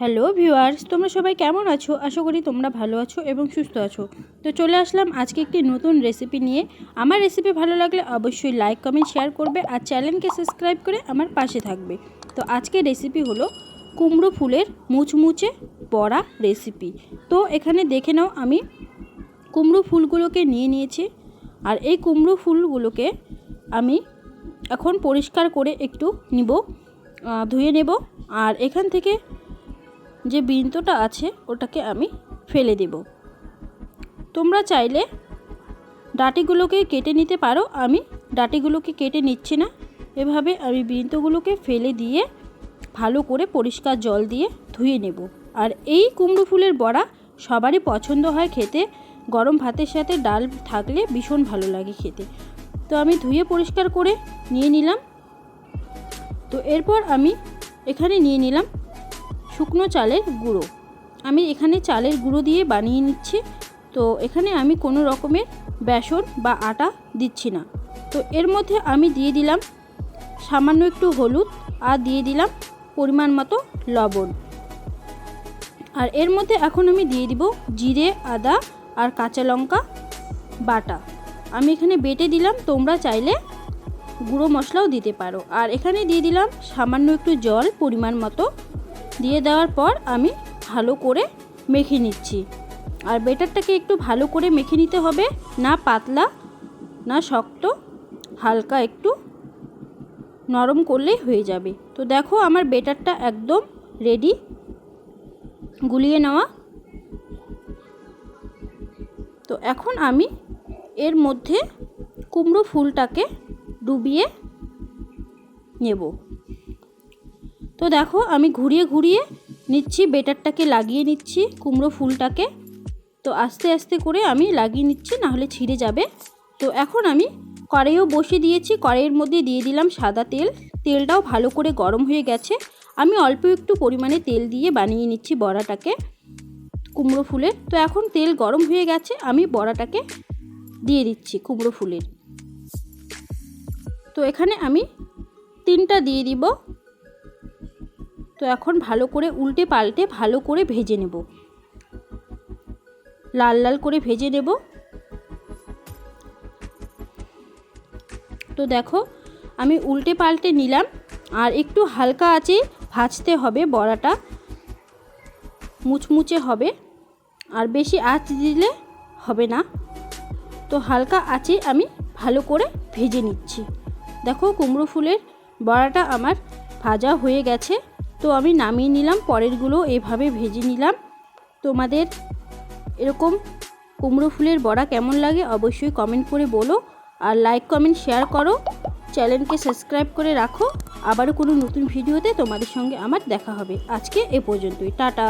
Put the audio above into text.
Hello viewers, তোমরা সবাই কেমন আছো? আশা করি তোমরা ভালো আছো এবং সুস্থ আছো। তো চলে আসলাম আজকে একটি নতুন রেসিপি নিয়ে। আমার রেসিপি ভালো লাগলে অবশ্যই লাইক কমেন্ট শেয়ার করবে আর চ্যানেলকে সাবস্ক্রাইব করে আমার পাশে থাকবে। তো আজকে রেসিপি হলো কুমড়ো ফুলের মুচমুচে বড়া রেসিপি তো এখানে দেখে নাও আমি কুমড়ো ফুলগুলোকে নিয়ে নিয়েছি আর এই কুমড়ো ফুলগুলোকে আমি এখন পরিষ্কার করে একটু নিব ধুয়ে নেব। আর এখান থেকে যে বৃন্তটা আছে, ওটাকে আমি ফেলে দেব। তোমরা চাইলে ডাটিগুলোকে কেটে নিতে পারো। আমি ডাটিগুলোকে কেটে নিচ্ছি না। এভাবে আমি বৃন্তগুলোকে ফেলে দিয়ে ভালো করে পরিষ্কার জল দিয়ে ধুয়ে নেব। আর এই কুমড়ো ফুলের বড়া সবারই পছন্দ হয় খেতে। গরম ভাতের সাথে ডাল থাকলে ভীষণ ভালো লাগে খেতে। তো আমি ধুয়ে পরিষ্কার করে নিয়ে নিলাম। তো এরপর আমি এখানে নিয়ে নিলাম শুকনো চালের গুঁড়ো। আমি এখানে চালের গুঁড়ো দিয়ে বানিয়ে নিচ্ছি। তো এখানে আমি কোনো রকমের বেসন বা আটা দিচ্ছি না। তো এর মধ্যে আমি দিয়ে দিলাম সামান্য একটু হলুদ আর দিয়ে দিলাম পরিমাণ মতো লবণ। আর এর মধ্যে এখন আমি দিয়ে দিব জিরে, আদা আর কাঁচা লঙ্কা বাটা। আমি এখানে বেটে দিলাম, তোমরা চাইলে গুঁড়ো মশলাও দিতে পারো। আর এখানে দিয়ে দিলাম সামান্য একটু জল পরিমাণ মতো দিয়ে দেওয়ার পর আমি ভালো করে মেখে নিচ্ছি। আর বেটারটাকে একটু ভালো করে মেখে নিতে হবে, না পাতলা, না শক্ত, হালকা একটু নরম করলেই হয়ে যাবে। তো দেখো আমার বেটারটা একদম রেডি গুলিয়ে নেওয়া। তো এখন আমি এর মধ্যে কুমড়ো ফুলটাকে ডুবিয়ে নেব। তো দেখো, আমি ঘুরিয়ে ঘুরিয়ে নিচ্ছি, বেটারটাকে লাগিয়ে নিচ্ছি, কুমড়ো ফুলটাকে। তো আস্তে আস্তে করে আমি লাগিয়ে নিচ্ছি, নাহলে ছিঁড়ে যাবে। তো এখন আমি কড়াইও বসিয়ে দিয়েছি, কড়াইয়ের মধ্যে দিয়ে দিলাম সাদা তেল। তেলটাও ভালো করে গরম হয়ে গেছে। আমি অল্প একটু পরিমাণে তেল দিয়ে বানিয়ে নিচ্ছি বড়াটাকে, কুমড়ো ফুলের। তো এখন তেল গরম হয়ে গেছে, আমি বড়াটাকে দিয়ে দিচ্ছি কুমড়ো ফুলের। তো এখানে আমি তিনটা দিয়ে দিব। তো এখন ভালো করে উল্টে পাল্টে ভালো করে ভেজে নেব। লাল লাল করে ভেজে নেব। তো দেখো, আমি উল্টে পাল্টে নিলাম, আর একটু হালকা আছে ভাজতে হবে বড়াটা। মুচমুচে হবে, আর বেশি আঁচ দিলে হবে না। তো হালকা আঁচে আমি ভালো করে ভেজে নিচ্ছি। দেখো কুমড়ো ফুলের বড়াটা আমার ভাজা হয়ে গেছে। তো আমি নামিয়ে নিলাম, পরেরগুলো এভাবে ভেজে নিলাম। তোমাদের এরকম কুমড়ো ফুলের বড়া কেমন লাগে অবশ্যই কমেন্ট করে বলো। আর লাইক কমেন্ট শেয়ার করো। চ্যানেলকে সাবস্ক্রাইব করে রাখো। আবারও কোনো নতুন ভিডিওতে তোমাদের সঙ্গে আমার দেখা হবে। আজকে এ পর্যন্তই। টাটা।